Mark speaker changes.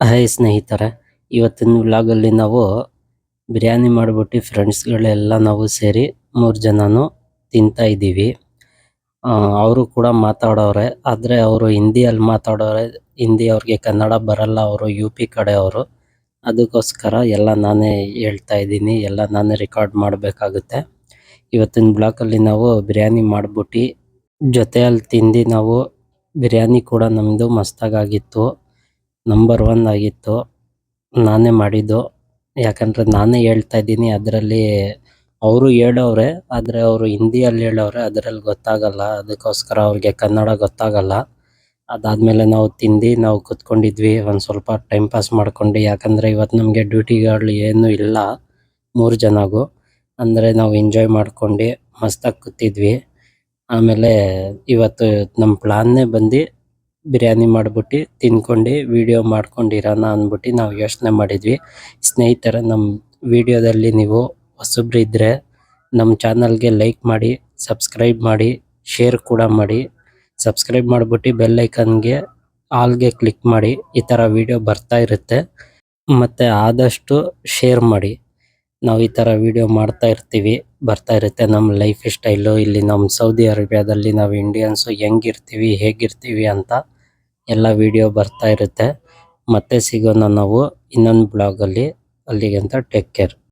Speaker 1: Hi ಸ್ನೇಹಿತರೆ, ಇವತ್ತಿನ ವ್ಲಾಗಲ್ಲಿ ನಾವು ಬಿರಿಯಾನಿ ಮಾಡಿಬಿಟ್ಟು ಫ್ರೆಂಡ್ಸ್ಗಳೆಲ್ಲ ನಾವು ಸೇರಿ ಮೂರು ಜನನೂ ತಿಂತಾ ಇದ್ದೀವಿ. ಅವರು ಕೂಡ ಮಾತಾಡೋರೆ, ಆದರೆ ಅವರು ಹಿಂದಿಯಲ್ಲಿ ಮಾತಾಡೋರೆ, ಹಿಂದಿ ಅವ್ರಿಗೆ ಕನ್ನಡ ಬರಲ್ಲ, ಅವರು ಯು ಪಿ ಕಡೆಯವರು ಅದಕ್ಕೋಸ್ಕರ ಎಲ್ಲ ನಾನೇ ಹೇಳ್ತಾ ಇದ್ದೀನಿ, ಎಲ್ಲ ನಾನೇ ರೆಕಾರ್ಡ್ ಮಾಡಬೇಕಾಗುತ್ತೆ. ಇವತ್ತಿನ ಬ್ಲಾಕಲ್ಲಿ ನಾವು ಬಿರಿಯಾನಿ ಮಾಡಿಬಿಟ್ಟು ಜೊತೆಯಲ್ಲಿ ತಿಂದು ನಾವು ಬಿರಿಯಾನಿ ಕೂಡ ನಮ್ಮದು ಮಸ್ತಾಗಿತ್ತು ನಂಬರ್ ಒನ್ ಆಗಿತ್ತು. ನಾನೇ ಮಾಡಿದ್ದು. ಯಾಕಂದರೆ ನಾನೇ ಹೇಳ್ತಾ ಇದ್ದೀನಿ, ಅದರಲ್ಲಿ ಅವರು ಹೇಳೋರೆ ಆದರೆ ಅವರು ಹಿಂದಿಯಲ್ಲಿ ಹೇಳೋರೆ ಅದರಲ್ಲಿ ಗೊತ್ತಾಗಲ್ಲ. ಅದಕ್ಕೋಸ್ಕರ ಅವ್ರಿಗೆ ಕನ್ನಡ ಗೊತ್ತಾಗಲ್ಲ. ಅದಾದಮೇಲೆ ನಾವು ತಿಂದು, ನಾವು ಕೂತ್ಕೊಂಡಿದ್ವಿ. ಒಂದು ಸ್ವಲ್ಪ ಟೈಮ್ ಪಾಸ್ ಮಾಡ್ಕೊಂಡು, ಯಾಕಂದರೆ ಇವತ್ತು ನಮಗೆ ಡ್ಯೂಟಿಗಳು ಏನೂ ಇಲ್ಲ, ಮೂರು ಜನಗೂ. ಅಂದರೆ ನಾವು ಎಂಜಾಯ್ ಮಾಡ್ಕೊಂಡು, ಮಸ್ತಾಗಿ ಕೂತಿದ್ವಿ. ಆಮೇಲೆ ಇವತ್ತು ನಮ್ಮ ಪ್ಲಾನ್ನೇ ಬಂದು ಬಿರಿಯಾನಿ ಮಾಡ್ಬಿಟ್ಟು ತಿನ್ಕೊಂಡು ವಿಡಿಯೋ ಮಾಡ್ಕೊಂಡಿರೋಣ ಅಂದ್ಬಿಟ್ಟು ನಾವು ಯೋಚನೆ ಮಾಡಿದ್ವಿ. ಸ್ನೇಹಿತರೆ ನಮ್ಮ ವಿಡಿಯೋದಲ್ಲಿ ನೀವು ಹೊಸಬ್ರು ಇದ್ದರೆ ನಮ್ಮ ಚಾನಲ್ಗೆ ಲೈಕ್ ಮಾಡಿ ಸಬ್ಸ್ಕ್ರೈಬ್ ಮಾಡಿ ಶೇರ್ ಕೂಡ ಮಾಡಿ ಸಬ್ಸ್ಕ್ರೈಬ್ ಮಾಡಿಬಿಟ್ಟು ಬೆಲ್ಲೈಕನ್ಗೆ ಆಲ್ಗೆ ಕ್ಲಿಕ್ ಮಾಡಿ, ಈ ಥರ ವಿಡಿಯೋ ಬರ್ತಾ ಇರುತ್ತೆ. ಮತ್ತು ಆದಷ್ಟು ಶೇರ್ ಮಾಡಿ. ನಾವು ಈ ತರ ವಿಡಿಯೋ ಮಾಡ್ತಾ ಇರ್ತೀವಿ. ಬರ್ತಾ ಇರುತ್ತೆ ನಮ್ಮ ಲೈಫ್ ಸ್ಟೈಲು ಇಲ್ಲಿ ನಮ್ಮ ಸೌದಿ ಅರೇಬಿಯಾದಲ್ಲಿ ನಾವು ಇಂಡಿಯನ್ಸು ಹೆಂಗಿರ್ತೀವಿ, ಹೇಗಿರ್ತೀವಿ ಅಂತ ಎಲ್ಲ ವಿಡಿಯೋ ಬರ್ತಾ ಇರುತ್ತೆ. ಮತ್ತೆ ಸಿಗೋಣ ನಾವು ಇನ್ನೊಂದು ಬ್ಲಾಗಲ್ಲಿ ಅಂತ ಟೇಕ್ ಕೇರ್